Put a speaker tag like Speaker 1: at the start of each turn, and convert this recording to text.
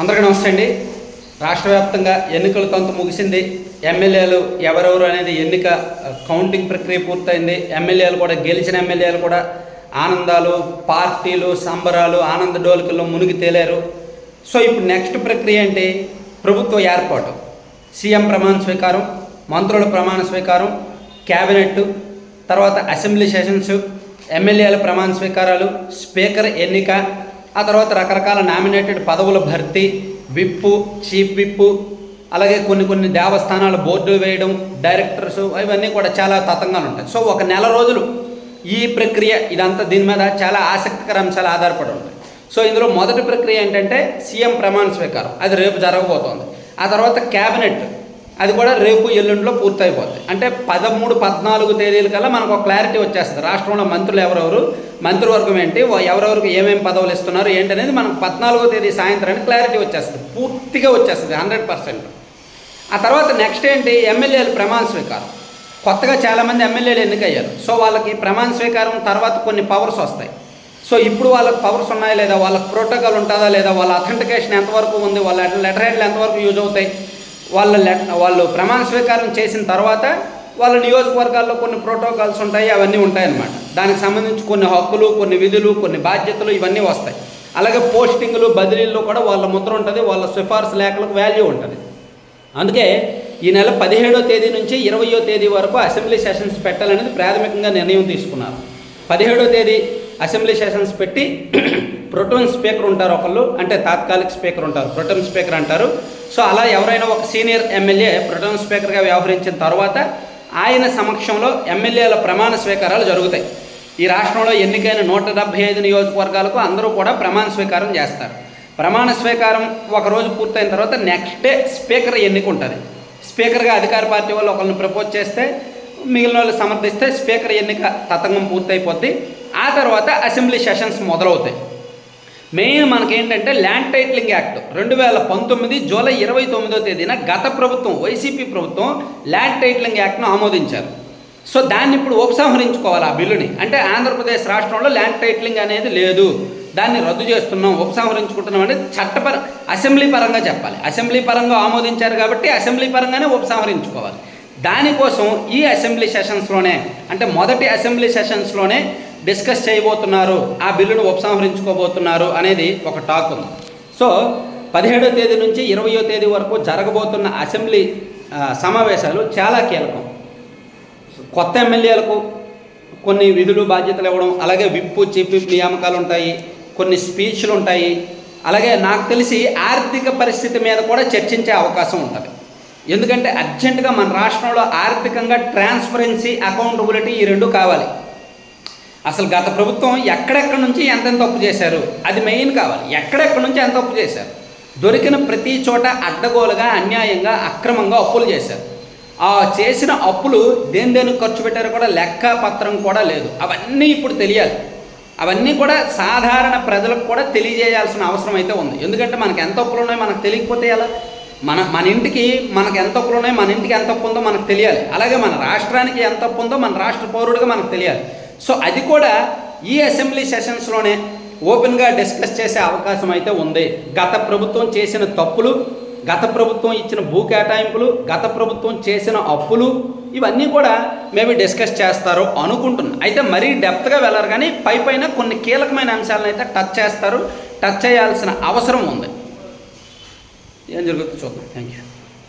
Speaker 1: అందరికీ నమస్తే అండి. రాష్ట్ర వ్యాప్తంగా ఎన్నికల తంతు ముగిసింది. ఎమ్మెల్యేలు ఎవరెవరు అనేది ఎన్నిక కౌంటింగ్ ప్రక్రియ పూర్తయింది. ఎమ్మెల్యేలు కూడా గెలిచిన ఎమ్మెల్యేలు కూడా ఆనందాలు పార్టీలు సంబరాలు ఆనంద డోలికల్లో మునిగి తేలారు. సో ఇప్పుడు నెక్స్ట్ ప్రక్రియ ఏంటి ప్రభుత్వ ఏర్పాటు. సీఎం ప్రమాణ స్వీకారం మంత్రుల ప్రమాణ స్వీకారం క్యాబినెట్ తర్వాత అసెంబ్లీ సెషన్స్ ఎమ్మెల్యేల ప్రమాణ స్వీకారాలు స్పీకర్ ఎన్నిక ఆ తర్వాత రకరకాల నామినేటెడ్ పదవుల భర్తీ విప్పు చీఫ్ విప్పు అలాగే కొన్ని కొన్ని దేవస్థానాల బోర్డులు వేయడం డైరెక్టర్స్ ఇవన్నీ కూడా చాలా తతంగాలు ఉంటాయి. సో ఒక నెల రోజులు ఈ ప్రక్రియ ఇదంతా దీని మీద చాలా ఆసక్తికర అంశాలు ఆధారపడి ఉంటాయి. సో ఇందులో మొదటి ప్రక్రియ ఏంటంటే సీఎం ప్రమాణ స్వీకారం. అది రేపు జరగబోతోంది. ఆ తర్వాత క్యాబినెట్. అది కూడా రేపు ఎల్లుండిలో పూర్తయిపోతుంది అంటే పదమూడు పద్నాలుగు తేదీల కల్లా మనకు ఒక క్లారిటీ వచ్చేస్తుంది. రాష్ట్రంలో మంత్రులు ఎవరెవరు మంత్రివర్గం ఏంటి ఎవరెవరికి ఏమేమి పదవులు ఇస్తున్నారు ఏంటి అనేది మనకు పద్నాలుగో తేదీ సాయంత్రానికి క్లారిటీ వచ్చేస్తుంది. పూర్తిగా వచ్చేస్తుంది హండ్రెడ్ పర్సెంట్. ఆ తర్వాత నెక్స్ట్ ఏంటి ఎమ్మెల్యేలు ప్రమాణ స్వీకారం. కొత్తగా చాలామంది ఎమ్మెల్యేలు ఎన్నికయ్యారు. సో వాళ్ళకి ప్రమాణ స్వీకారం తర్వాత కొన్ని పవర్స్ వస్తాయి. సో ఇప్పుడు వాళ్ళకి పవర్స్ ఉన్నాయా లేదా వాళ్ళకి ప్రోటోకాల్ ఉంటుందా లేదా వాళ్ళ అథెంటికేషన్ ఎంతవరకు ఉంది వాళ్ళ లెటర్ హెడ్లు ఎంతవరకు యూజ్ అవుతాయి వాళ్ళ వాళ్ళు ప్రమాణ స్వీకారం చేసిన తర్వాత వాళ్ళ నియోజకవర్గాల్లో కొన్ని ప్రోటోకాల్స్ ఉంటాయి అవన్నీ ఉంటాయన్నమాట. దానికి సంబంధించి కొన్ని హక్కులు కొన్ని విధులు కొన్ని బాధ్యతలు ఇవన్నీ వస్తాయి. అలాగే పోస్టింగులు బదిలీల్లో కూడా వాళ్ళ ముద్ర ఉంటుంది వాళ్ళ సిఫార్సు లేఖలకు వాల్యూ ఉంటుంది. అందుకే ఈ నెల పదిహేడో తేదీ నుంచి ఇరవయో తేదీ వరకు అసెంబ్లీ సెషన్స్ పెట్టాలనేది ప్రాథమికంగా నిర్ణయం తీసుకున్నారు. పదిహేడో తేదీ అసెంబ్లీ సెషన్స్ పెట్టి ప్రొటోన్ స్పీకర్ ఉంటారు ఒకళ్ళు అంటే తాత్కాలిక స్పీకర్ ఉంటారు. ప్రొటోన్ స్పీకర్ అంటారు. సో అలా ఎవరైనా ఒక సీనియర్ ఎమ్మెల్యే ప్రొటోన్ స్పీకర్గా వ్యవహరించిన తర్వాత ఆయన సమక్షంలో ఎమ్మెల్యేల ప్రమాణ స్వీకారాలు జరుగుతాయి. ఈ రాష్ట్రంలో ఎన్నికైన నూట డెబ్బై ఐదు నియోజకవర్గాలకు అందరూ కూడా ప్రమాణ స్వీకారం చేస్తారు. ప్రమాణ స్వీకారం ఒక రోజు పూర్తయిన తర్వాత నెక్స్ట్ డే స్పీకర్ ఎన్నిక ఉంటుంది స్పీకర్గా అధికార పార్టీ వాళ్ళు ఒకరిని ప్రపోజ్ చేస్తే మిగిలిన వాళ్ళు సమర్థిస్తే స్పీకర్ ఎన్నిక తతంగం పూర్తయిపోద్ది. ఆ తర్వాత అసెంబ్లీ సెషన్స్ మొదలవుతాయి. మెయిన్ మనకేంటంటే ల్యాండ్ టైటిలింగ్ యాక్ట్. రెండు వేల పంతొమ్మిది జూలై ఇరవై తొమ్మిదో తేదీన గత ప్రభుత్వం వైసీపీ ప్రభుత్వం ల్యాండ్ టైటిలింగ్ యాక్ట్ను ఆమోదించారు. సో దాన్ని ఇప్పుడు ఉపసంహరించుకోవాలి ఆ బిల్లుని? అంటే ఆంధ్రప్రదేశ్ రాష్ట్రంలో ల్యాండ్ టైటిలింగ్ అనేది లేదు. దాన్ని రద్దు చేస్తున్నాం ఉపసంహరించుకుంటున్నాం అంటే చట్టపర అసెంబ్లీ పరంగా చెప్పాలి. అసెంబ్లీ పరంగా ఆమోదించారు కాబట్టి అసెంబ్లీ పరంగానే ఉపసంహరించుకోవాలి. దానికోసం ఈ అసెంబ్లీ సెషన్స్లోనే అంటే మొదటి అసెంబ్లీ సెషన్స్లోనే డిస్కస్ చేయబోతున్నారు ఆ బిల్లును ఉపసంహరించుకోబోతున్నారు అనేది ఒక టాక్ ఉంది. సో పదిహేడో తేదీ నుంచి ఇరవయో తేదీ వరకు జరగబోతున్న అసెంబ్లీ సమావేశాలు చాలా కీలకం. కొత్త ఎమ్మెల్యేలకు కొన్ని విధులు బాధ్యతలు ఇవ్వడం అలాగే విప్పు చీఫ్ విప్ నియామకాలు ఉంటాయి కొన్ని స్పీచ్లు ఉంటాయి అలాగే నాకు తెలిసి ఆర్థిక పరిస్థితి మీద కూడా చర్చించే అవకాశం ఉంటుంది. ఎందుకంటే అర్జెంటుగా మన రాష్ట్రంలో ఆర్థికంగా ట్రాన్స్పరెన్సీ అకౌంటబిలిటీ ఈ రెండు కావాలి. అసలు గత ప్రభుత్వం ఎక్కడెక్కడ నుంచి ఎంతెంత తప్పు చేశారు? అది మెయిన్ కావాలి. ఎక్కడెక్కడి నుంచి ఎంత తప్పు చేశారు? దొరికిన ప్రతి చోట అడ్డగోలుగా అన్యాయంగా అక్రమంగా అప్పులు చేశారు. ఆ చేసిన అప్పులు దేని దేనికి ఖర్చు పెట్టారో కూడా లెక్క పత్రం కూడా లేదు. అవన్నీ ఇప్పుడు తెలియాలి. అవన్నీ కూడా సాధారణ ప్రజలకు కూడా తెలియజేయాల్సిన అవసరం అయితే ఉంది. ఎందుకంటే మనకు ఎంత అప్పులు ఉన్నాయో మనకు తెలియకపోతే ఎలా? మన మన ఇంటికి మనకు ఎంత అప్పులు ఉన్నాయో మన ఇంటికి ఎంత అప్పు ఉందో మనకు తెలియాలి. అలాగే మన రాష్ట్రానికి ఎంత అప్పు ఉందో మన రాష్ట్ర పౌరుడిగా మనకు తెలియాలి. సో అది కూడా ఈ అసెంబ్లీ సెషన్స్లోనే ఓపెన్గా డిస్కస్ చేసే అవకాశం అయితే ఉంది. గత ప్రభుత్వం చేసిన తప్పులు గత ప్రభుత్వం ఇచ్చిన భూ కేటాయింపులు గత ప్రభుత్వం చేసిన అప్పులు ఇవన్నీ కూడా మేబీ డిస్కస్ చేస్తారు అనుకుంటున్నాను అయితే మరీ డెప్త్గా వెళ్ళరు కానీ పై పైన కొన్ని కీలకమైన అంశాలను అయితే టచ్ చేస్తారు టచ్ చేయాల్సిన అవసరం ఉంది. ఏం జరుగుతుందో చూద్దాం. Thank you